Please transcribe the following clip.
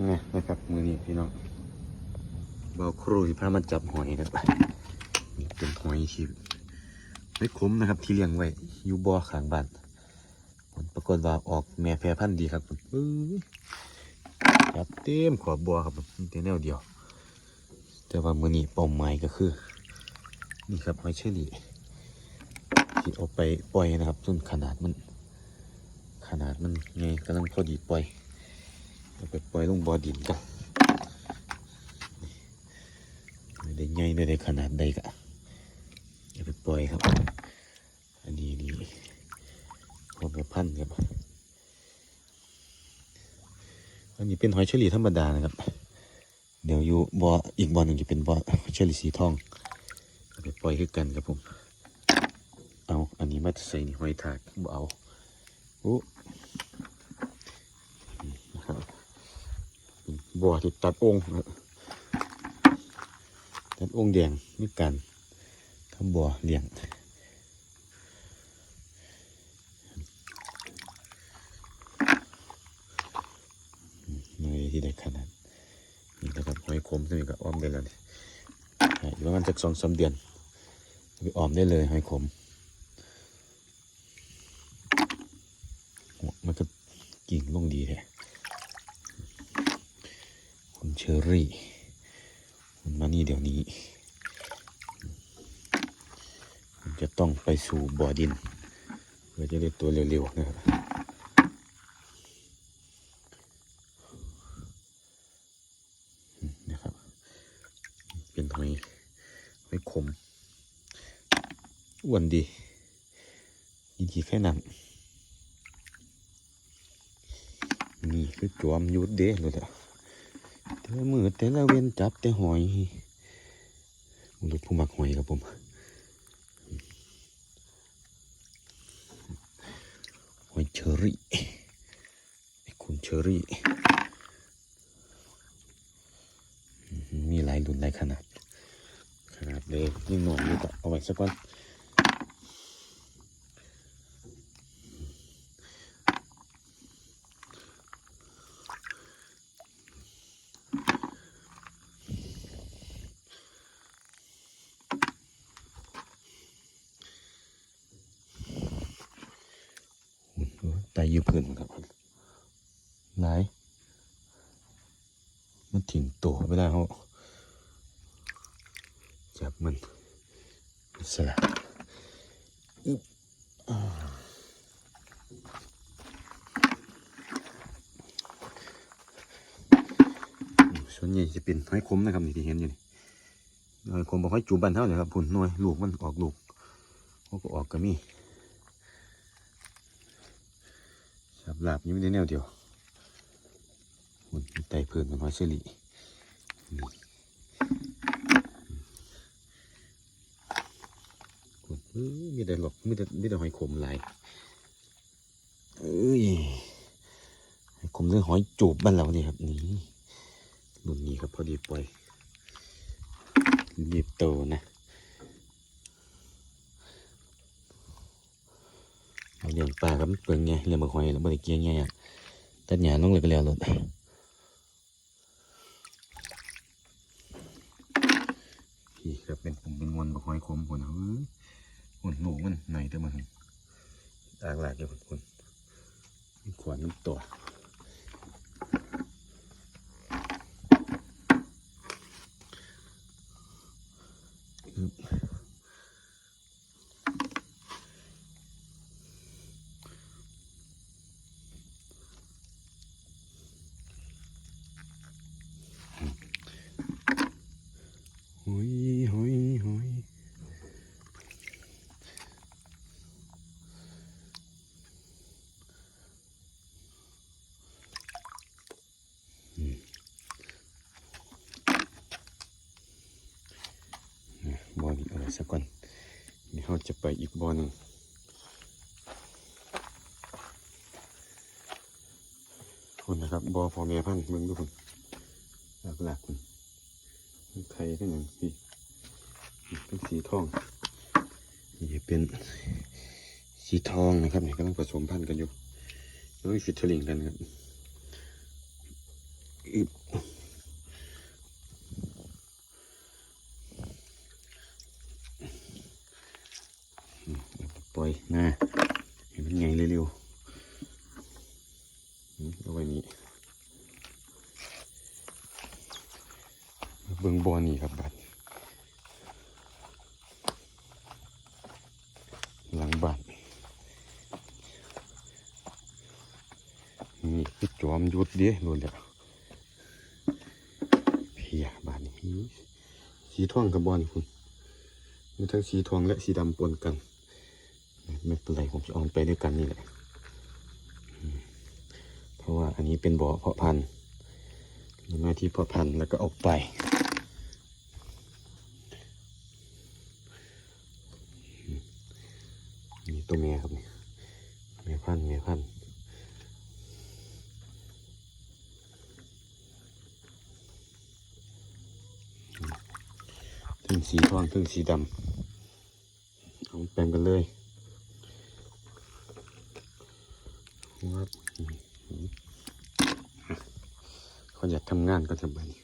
นี่นะครับ มือนี้พี่น้องเบาครูที่พามาจับหอยครับนี่เป็นหอยที่ไม่คุ้มนะครับ ที่เลี้ยงไว้อยู่บ่อข้างบ้านผลปรากฏว่าออกแม่แพรพันธุ์ดีครับเอ้ยจับเต็มขอบบ่อครับแต่แนวเดียว แต่ว่ามือนี้เป้าหมายก็คือ นี่ครับหอยเชอรี่ที่เอาไปปล่อยนะครับส่วนขนาดมัน ขนาดมันไงกำลังพอดีปล่อย ไปปล่อยลงบ่อดินกันไม่ได้ใหญ่ไม่ได้ขนาดใดกะเอาไปปล่อยครับ อันนี้นี่พวกพันครับอันนี้เป็นหอยเชอรี่ธรรมดานะครับ เดี๋ยวอยู่บ่ออีกบ่อหนึ่งจะเป็นบ่อเชอรี่สีทองเอาไปปล่อยคือกันครับผม เอา อันนี้มาใส่นี่หอยทากบ่เอาโอ้นี่นะครับเป็น บ่อที่ตัดองค์ครับตัดองค์แดงมีการทำบ่อเลี้ยงหน่วยที่ได้ขนาดนี่นะครับหอยขมตัวนี้ก็อ้อมได้แล้วนี่อยู่ประมาณสักสองสามเดือนไปอ้อมได้เลยหอยขมโอ้มันก็กิ่งลงดีแท้คุณเช อรี่มานี่เดี๋ยวนี้จะต้องไปสู่บ่อดิน เพื่อจะได้ตัวเร็วๆนะครับนะครับ เป็นหอยหอยขมอ้วนดีดีแค่นั้นนี่คือจวมยุดเด้เลยละ ละมือแต่ละเว้นจับแต่หอยมนุณผู้มักหอยครับผมหอยเชอรี่ไอ้คุณเชอรี่ มีหลายรุ่นหลายขนาด ขนาดเล็กยิ่งหน่อยอยู่ก็เอาไว้สักวัน ไตอยู่พื้นครับหลาย มันถิ่งตัวเวลาเขาจับมันสลัดอึ๊บส่วนใหญ่จะเป็นหอยคมนะครับนี่ที่เห็นอยู่นี่หอยคมบอกหอยจูบบันเท่าเลยครับผุนหน่วยลูกมันออกลูกเขาก็ออกก็มีสับ หลาบยังไม่ได้แนวเดียวมันไตเพื่อนมันหอยเชอรี่มีแต่หลอกมีแต่มีแต่หอยขมหลายเอ้ยหอยขมเรื่องหอยจูบบ้านเราเนี่ยครับนี่รุ่นนี้ครับพอดีปล่อยเรียบโตนะ เลี้ยงปลาครับเปลืองไงเลี้ยงบักหอยแล้วบริเกียงไงอะตัดหญ้าลงเลยก็แล้วเลยพี่ครับเป็นปุ่มเป็นมวลบักหอยคมคนเฮ้ยผลหนูมันไหนเด้อมันอ่างหลากเลยผลผลมีขวานน้ำตัวอึ๊บหอยหอยหอยอืมเนี่ย บ่อนี้เอาไว้สักก่อนเดี๋ยวเราจะไปอีกบ่อหนึ่งคุณนะครับบ่อพอแม่พันเมืองทุกคนหลักๆคุณไข่ทั้งนั้นพี่เป็นสีทองนี่เป็นสีทองนะครับเนี่ยกำลังผสมพันธุ์กันอยู่แล้วมีฟิตเทอร์ลิงกันครับ อึบอืมป ล่อยน้าให้มันใหญ่เร็วๆเอาไว้นี้เบิ่งบอนี่ครับบัดหลังบ้านนี่คือจอมยุดเด้โดนแล้วเพียบานนี้สีทองกับบอลคุณมีทั้งสีทองและสีดำปนกัน ไม่เป็นไรผมจะเอาไปด้วยกันนี่แหละ เพราะว่าอันนี้เป็นบ่อเพาะพันธุ์มีหน้าที่เพาะพันธุ์แล้วก็เอาไปนี่ตัวเมียครับนี่เมียพันธุ์เมียพันธุ์ถึงสีทองถึงสีดำเอาแปลงกันเลย ครับคนอยากทำงานก็ทำไปนี่